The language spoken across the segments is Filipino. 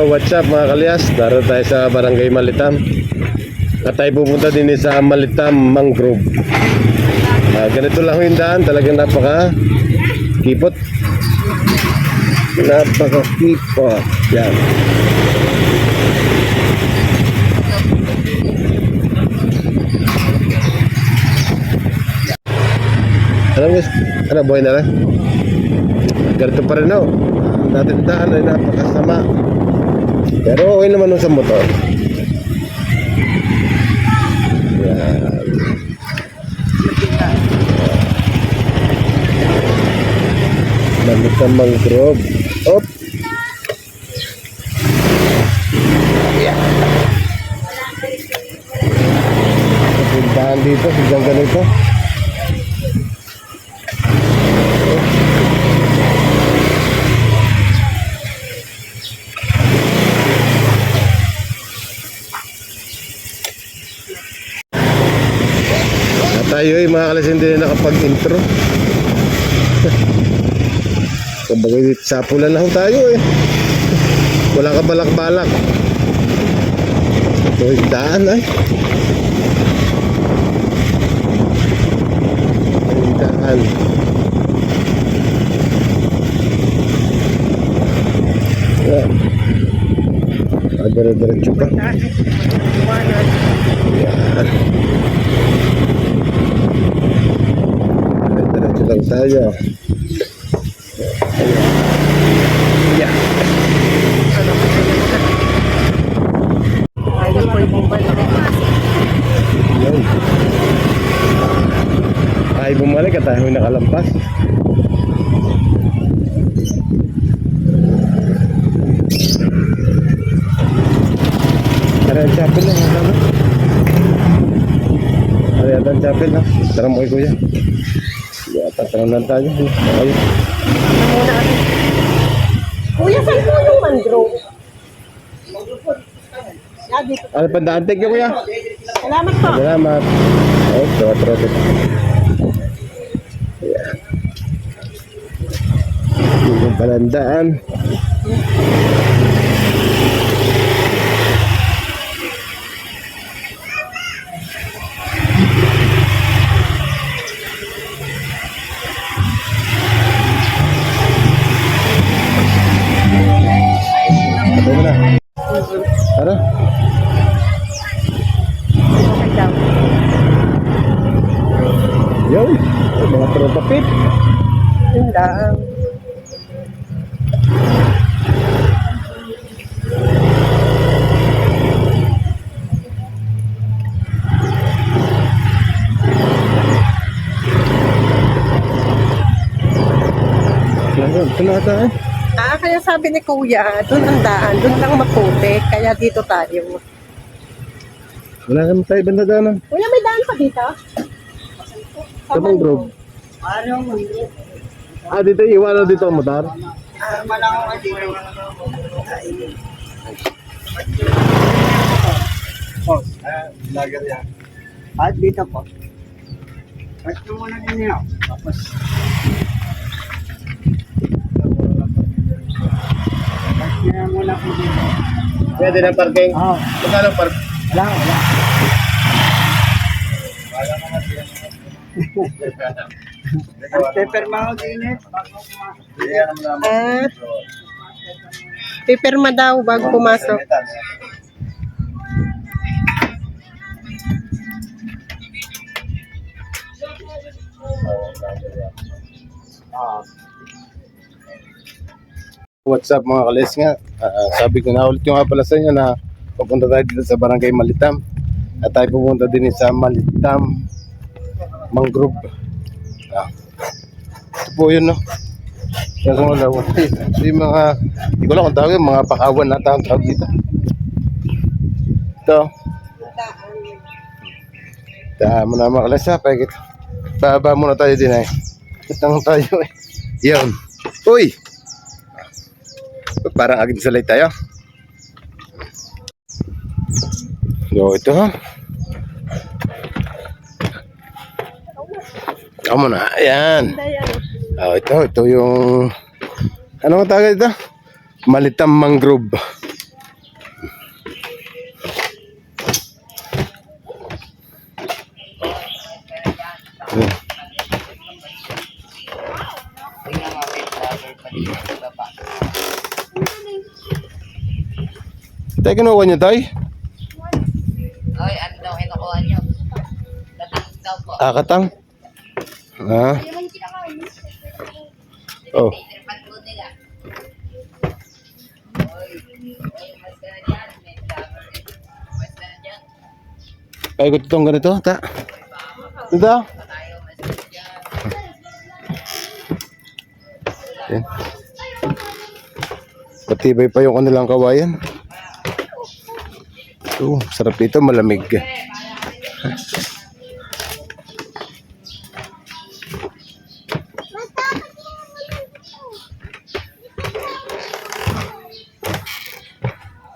Yo, what's up mga kalyas? Daro tayo sa Barangay Malitam. At tayo pupunta din sa Malitam Mangrove. Ah, ganito lang yung daan. Talagang napaka kipot. Napaka kipot. Yan. Alam mo, ano, buhay na lang? Ganito pa rin ho. Ang dating daan ay napakasama. Pero okay naman nun sa motor. Yan. Lamit ang mangrove. Op! Puntahan dito, hanggang ganito. Tayo ay mga kalas hindi na nakapag-intro. Kumbaga sapulan lang tayo eh. Wala ka balak-balak. Ito yung daan ay. Yung daan. Yan. Ah, dire-diretso pa. Tayo. Yeah. Ay bumalik at tayo nakalampas. Tara, chapel lang. Ano? Tara, chapel lang. Tara mo kuya. Tara lang tayo. Ayun. Kuya, saan po yung mangrove? Ah, dito. Ano pa daan? Thank you kuya. Salamat po. Salamat. Tara, tara, tara. Ayan. Yun yung palandaan. Ito Ito na ata eh. Ah, kaya sabi ni Kuya, doon ang daan, doon lang maputi, kaya dito tayo. Wala naman tayo banda daanan. Kuya, may daan pa dito? Sa Mangrove. Ah, dito iwala dito ang motor. Lager yan. At dito po. Pwede muna ninyo. Tapos. Pwede muna po dito. Pwede ng parking. Oo. Magkano park? Wala, wala. Ang paper mo din eh. Ah, pipirma daw bago pumasok. Ah. What's up mga kalis nga? Ah, sabi ko na ulit yung nga pala sa inyo na papunta tayo dito sa Barangay Malitam. At tayo pupunta din sa Malitam Mangrove. Ah. Ito po yun no. Kung wala. Ito yung mga, hindi ko lang kung tawag mga pakawan na tawag tawag dito. Ito. Daan mo na mga kalis ha. Pagkit. Baba muna tayo din eh. Itang tayo eh. Yun. Uy! Parang agad sa light tayo. So, ito ha. Kamu na. Ayan. Oh, ito, ito yung... Ano ang tawag ito? Malitam Mangrove. Tayo kinuha niyo tayo? Ay, ano daw kinukuha niyo? Latang daw po. Ah, katang. Ah, oh. Oy, ko itong ganito, ta. Ito. Patibay pa yung kanilang kawayan. Oh, sarap dito, malamig.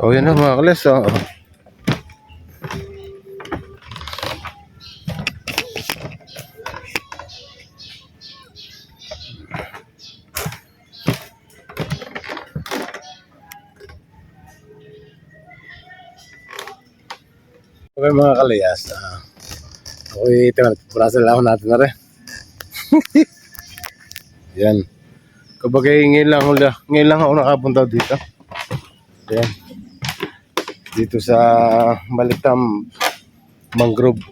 Oh, yan na mga kalis. Oh. Okay mga kalayas. Uh, na. Purasa lang natin na rin. Yan. Kumbaga ngayon lang, hula, ngayon lang ako nakapunta dito. Yan. Dito sa Malitam Mangrove.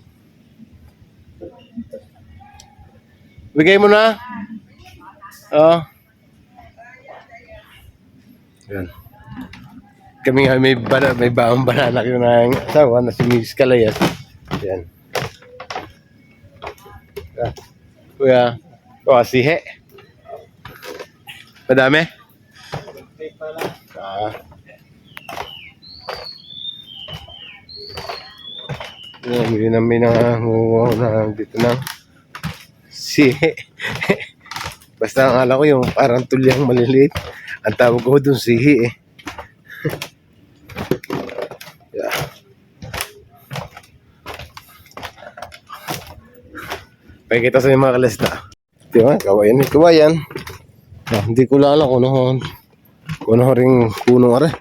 Bigay mo na. Oo. Yan. Kami nga may bana, may baong banana ko ng asawa na si Miss Kalayas. Yan. Ah, Kuya, kuya sihe. Madami? Ah. Hindi namin na na dito na sihe. Basta ang alam ko yung parang tulyang maliliit. Ang tawag ko dun sihi eh. Yeah. Pakikita sa mga kalista. Di ba? Kawayan ni kawayan. Ah, hindi ko lang alam kung ano kung ano ring puno are.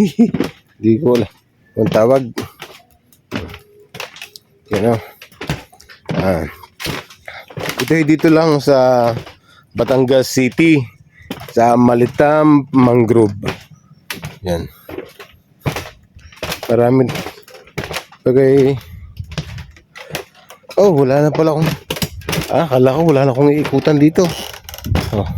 Hindi ko alam. Kung tawag. Yan o. Ah. Ito dito lang sa Batangas City sa Malitam Mangrove. Yan. Marami. Bagay. Oh, wala na pala akong... Ah, kala ko wala na akong iikutan dito. Oh.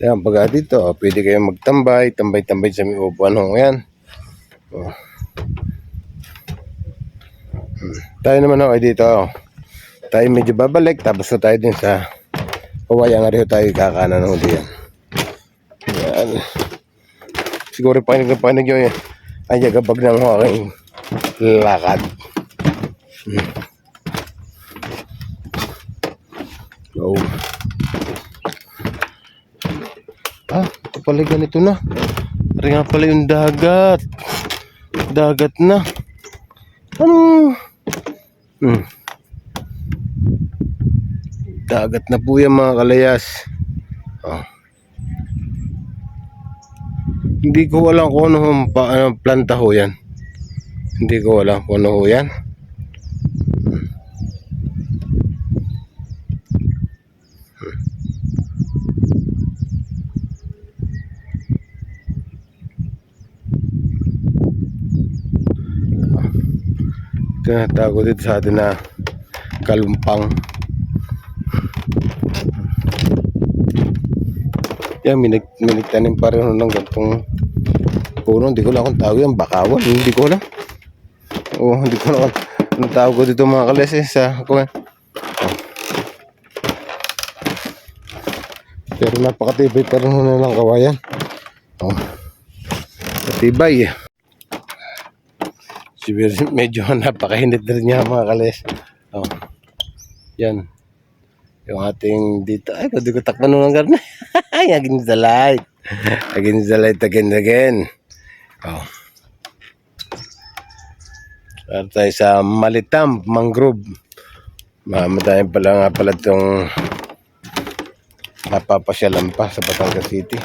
Yan, pag dito, oh, pwede kayong magtambay, tambay-tambay sa may upuan ho. Yan. Oh. Hmm. Tayo naman ho, ay dito. Oh. Tayo medyo babalik, tapos tayo din sa Kawaya nga rin tayo kakanan ho diyan. Yan. Siguro pakinig na pakinig nyo yan. Ay, gabag ng aking lakad. Hmm. Oh. Ah, ito pala ganito na. Pari nga pala yung dagat. Dagat na. Ano? Hmm. Dagat na po yan mga kalayas. Oh. Hindi ko alam kung ano pa, ano, planta ho yan. Hindi ko alam kung ano ho yan. Hmm. Hmm. Tinatago dito sa atin na kalumpang. Yan, minig, minigtanim pa rin ng gantong puno. Hindi ko lang kung tawag yan. Bakawan. Hindi ko alam. Oo, hindi ko alam. Anong tawag ko dito mga kalis eh, sa kuwan. Oh. Pero napakatibay pa rin na lang kawayan. Oh. Matibay eh. Siguro medyo napakahinit rin niya mga kalis. Oh. Yan. Yung ating dito. Ay, hindi ko takpan ng garna. Ay, against the light. Against the light again again. Oh. At tayo sa Malitam, Mangrove. Mamadayan pala nga pala itong napapasyalan pa sa Batangas City.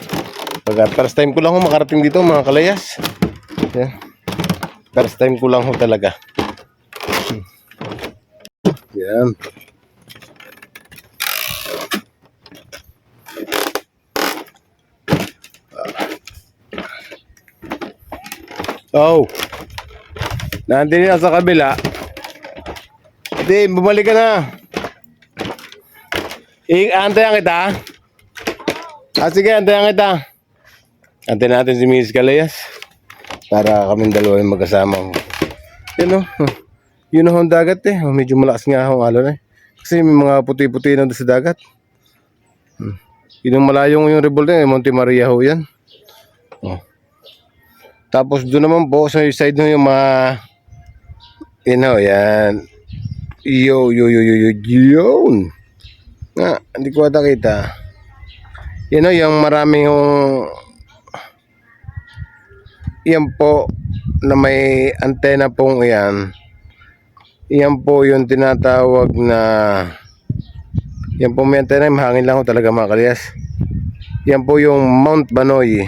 Pag first time ko lang ho makarating dito mga kalayas. Yan. First time ko lang ho talaga. Hmm. Yan. Oh. Nandun na sa kabila. Hindi, bumalik ka na. Antayan kita. Ah, sige, antayan kita. Antayin natin si Miss Calayas. Para kaming dalawa yung magkasama. Yan o. Yun ang dagat eh. Oh, Medyo malakas nga ang alon eh. Kasi may mga puti-puti na sa dagat. Hmm. Yun ang malayong yung revolt eh. Monte Maria ho yan. Oh. Tapos doon naman po sa side nyo yung mga yun ho, yan. Yo, yo, yo, yo, yo, yun. Nga, hindi ko ata kita. Yan o, yung maraming yung yan po na may antena pong yan. Yan po yung tinatawag na yan po may antena, mahangin lang ho talaga mga kalyas. Yan po yung Mount Banoy.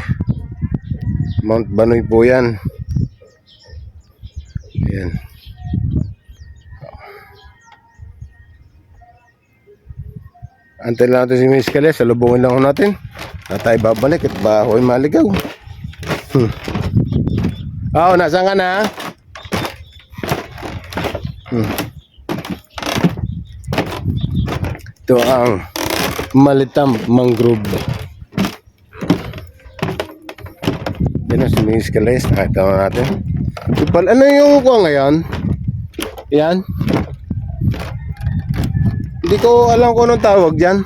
Mount Banoy po yan. Yan. Antay lang natin si Miss Kalyas, salubungin lang natin. Na tayo babalik at ba ako'y maligaw. Hmm. Oo, nasaan ka na? Hmm. Ito ang Malitam Mangrove. Yan ang suminis ka les. Nakita mo natin. Ipal, ano yung kuha ngayon? Yan. Hindi ko alam kung anong tawag dyan.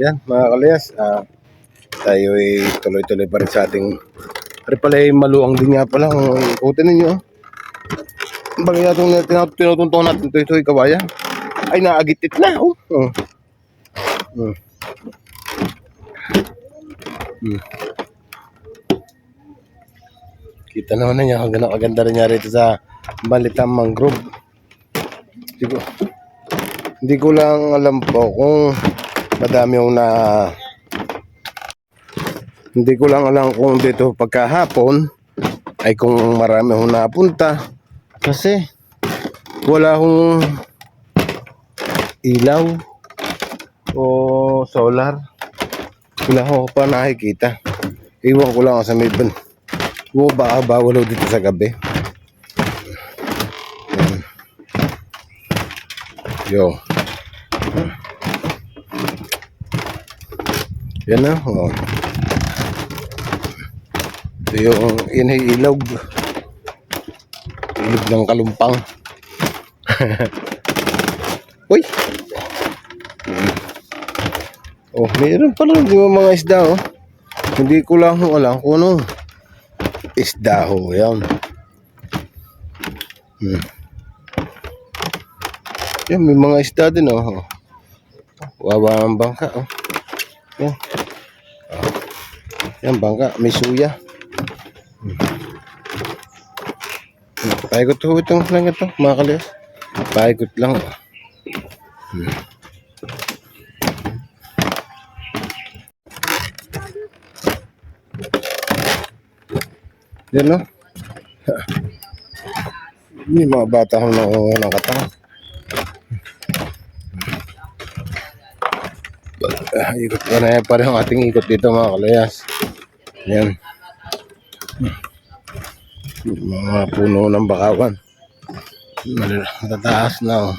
Yan, mga kalayas, ah, tayo ay tuloy-tuloy pa rin sa ating Ari pala ay maluang din nga pala ang ikutin ninyo. Bagay natong tinat- tinutuntungan natin ito, ito ay kabaya. Ay, naagitit na. Oh. Oh. Hmm. Hmm. Kita naman na niya, hanggang nakaganda rin niya rito sa Balitang Mangrove. Hindi ko, hindi ko lang alam po kung madami yung na hindi ko lang alam kung dito pagkahapon ay kung marami akong napunta kasi wala akong ilaw o solar wala akong pa nakikita iwan ko lang ako sa may ban o baka bawal dito sa gabi yo yan na oh. Ito yung yun ay ilog. Ilog ng kalumpang. Uy! Oh, meron pala di ba mga isda oh. Hindi ko lang ho alam kung ano. Isda ho, yan. Hmm. Yan, may mga isda din oh. Wawa ang bangka oh. Yan. Oh. Yan, bangka. May suya. Paikot ko itong lang ito, mga kalis. Paikot lang. Hmm. Yan no? May mga bata ko na ng katang. Ah, ikot ko na yan. Parang ating ikot dito mga kalayas. Yan. Mga puno ng bakawan. Matataas na. oh.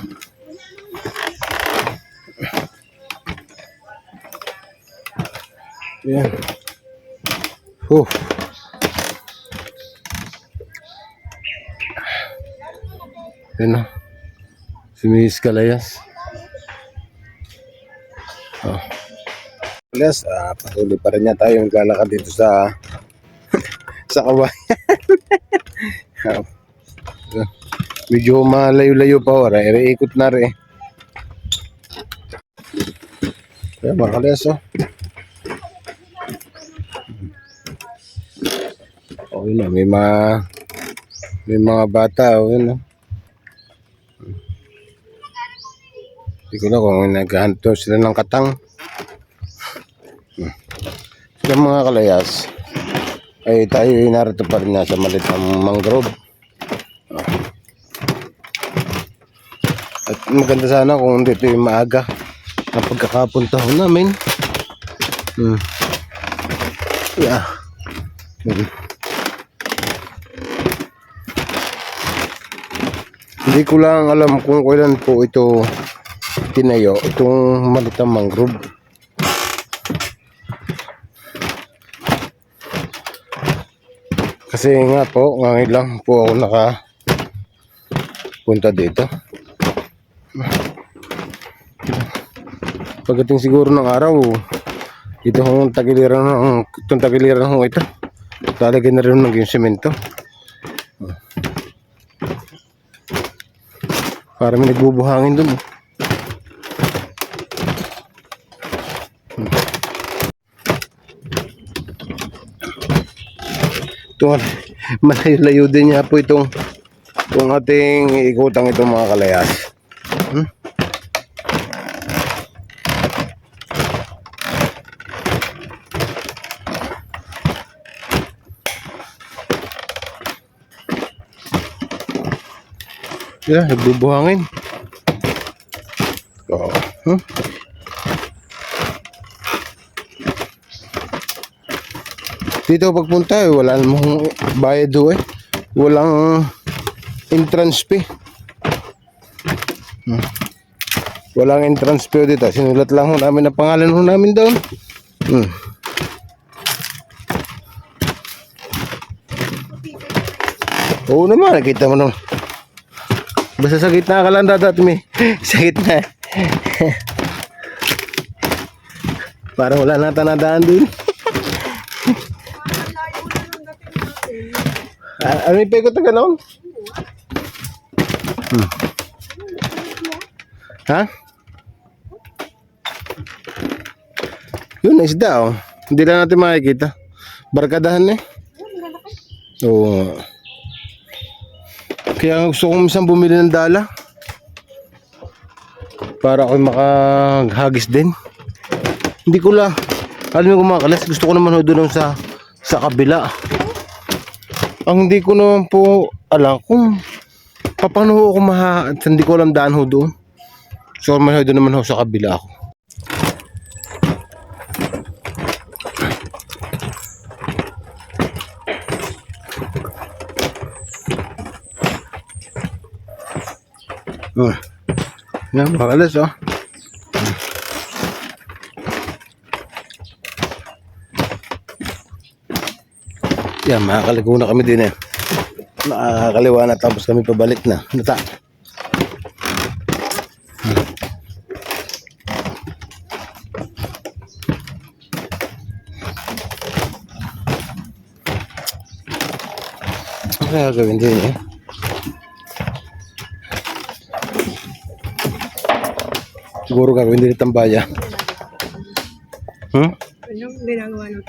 Yan. Huh. Yan o. Si Miss Kalayas. Oh. Kalayas, ah, patuloy pa rin niya tayo maglalakad dito sa sa kawayan. Ah, Medyo malayo-layo pa ora. Eh, ikot na rin. Kaya mga kalayas oh. Oh, yun oh, may mga may mga bata oh, yun oh. Hindi ko na kung naghahanto sila ng katang. Sila mga kalayas. ay tayo ay narito pa rin nasa malit ang mangrove. At maganda sana kung dito yung maaga ang pagkakapunta ho namin. Hmm. Yeah. Hmm. Hindi ko lang alam kung kailan po ito tinayo, itong malitang mangrove. Kasi nga po, ngayon lang po ako naka punta dito. Pagdating siguro ng araw, ito hong tagiliran ng itong tagiliran ho ito. Talagyan na rin ng semento. Para may nagbubuhangin dun. Ito, malayo-layo din niya po itong itong ating ikutang itong mga kalayas. Hmm? Yeah, nagbubuhangin. Oh. Hmm? Dito pagpunta eh, wala namang bayad do eh. Walang entrance fee. Hmm. Walang entrance fee dito. Sinulat lang ho namin ang pangalan ho namin doon. Hmm. Oo naman, nakita mo naman. Basta sa gitna ka lang dadat mi. Sa gitna. Parang wala na tanadaan dun. Ah, ano yung pego ta ganon? Hmm. Ha? Yun, isda oh. Hindi na natin makikita. Barkadahan eh. Oo. Kaya gusto ko minsan bumili ng dala. Para ako makaghagis din. Hindi ko lang. Alam mo kumakalas, gusto ko naman doon sa sa kabila. Ang hindi ko naman po alam kung paano ho ako maha... Hindi ko alam daan ho doon. So, may ho doon naman ho sa kabila ako. Oh. Yan, makalas oh. Yan, makakaligo na kami din eh. Makakaliwa na tapos kami pabalik na. Nata. Ano kaya gagawin din eh? Siguro gagawin din itong baya. Hmm? Anong ginagawa ng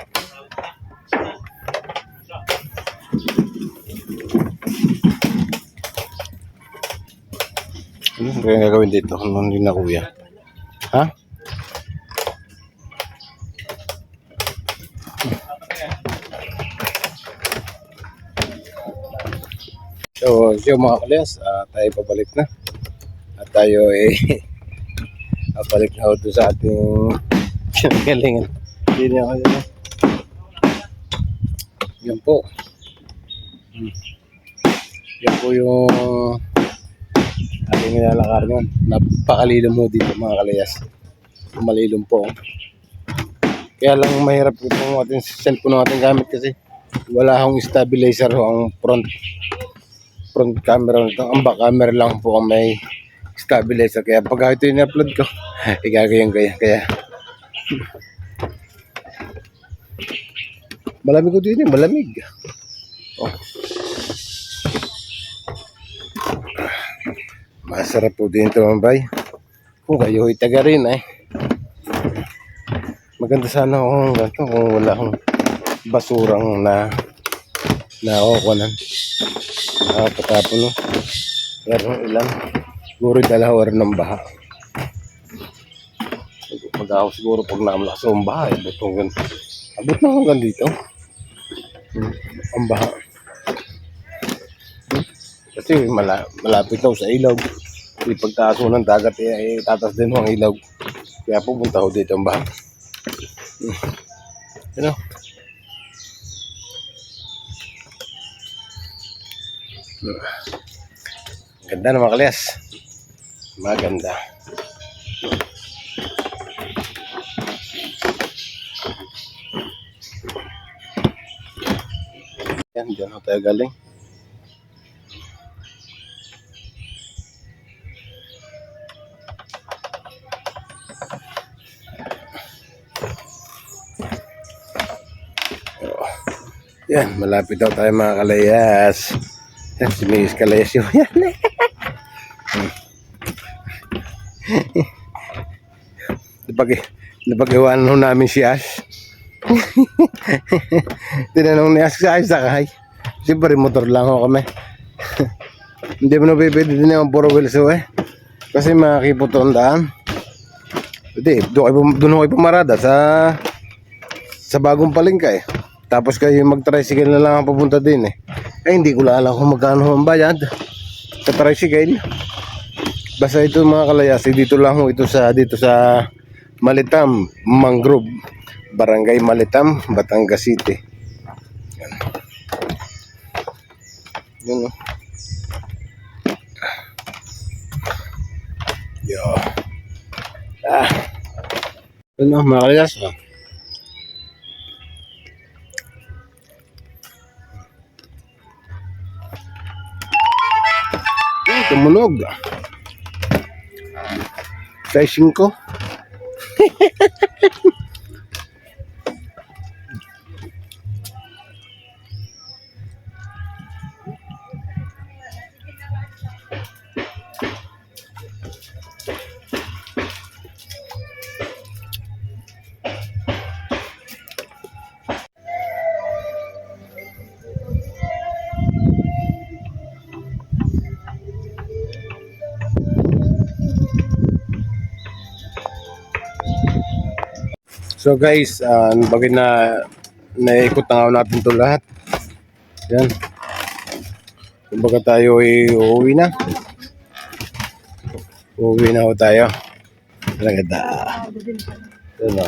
Ano kaya gagawin dito? Hindi na kuya? Ha? So, so mga kalyas, ah, tayo pabalik na. At tayo eh, pabalik na ako sa ating pinagalingan. Hindi niya ako yun. Yan po. Hmm. Yan po yung ating nilalakar ngayon. Napakalilom mo dito mga kalayas. Malilom po. Kaya lang mahirap itong ating cellphone natin gamit kasi wala akong stabilizer ho ang front front camera nito. Ang back camera lang po ang may stabilizer. Kaya pag ito yung upload ko, igagawin ko yan. Kaya malamig ko din eh, malamig. Oh. Masarap po din ito bay. Kung kayo ay taga rin eh. Maganda sana kung ganito kung wala akong basurang na nakukunan. Nakapatapon no. Pero ilan. Siguro dalawa rin ng baha. Ako siguro pag namlakas ang baha, hanggang, abot na hanggang dito. Hmm, Ang baha. Kasi mala, malapit daw sa ilog. Di pagtaas mo ng dagat, eh, eh, tatas din ho ang ilog. Kaya pupunta ho dito ang baha. Hmm. Ano? Ganda na mga kalyas. Maganda. Yan, dyan ho tayo galing. Yan, malapit daw tayo mga kalayas. Yan, si Miss Kalayas yun. Yan. Napag, napag-iwanan ho namin si Ash. Tinanong ni Ash sa Ash sakay. Siyempre motor lang ho kami. Hindi mo na pwede din yung puro wheels ho eh. Kasi makakipot ang daan. Hindi, doon kayo pumarada sa sa bagong palengka eh. Tapos kayo mag-tricycle na lang ang papunta din eh. Eh hindi ko alam kung magkano ang bayad sa tricycle. Basta ito mga kalayasi, dito lang ho ito sa dito sa Malitam, Mangrove, Barangay Malitam, Batangas City. Yan. Yun oh. Yo. Ah. Oh, mga kalayasi. Tumunog. Size 5. So guys, uh, bagay na naikot na natin to lahat. Yan. Kumbaga tayo ay uuwi na. Uuwi na ho tayo. Talaga Ito na.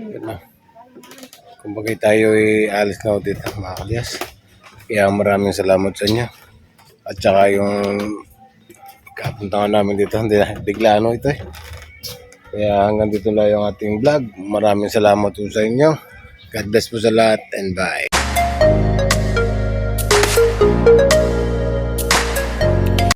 Yan na. Kumbaga tayo ay alis na dito mga kalyas. Kaya maraming salamat sa inyo. At saka yung kapunta namin dito, hindi bigla ano ito eh. Kaya hanggang dito lang yung ating vlog. Maraming salamat po sa inyo. God bless po sa lahat and bye.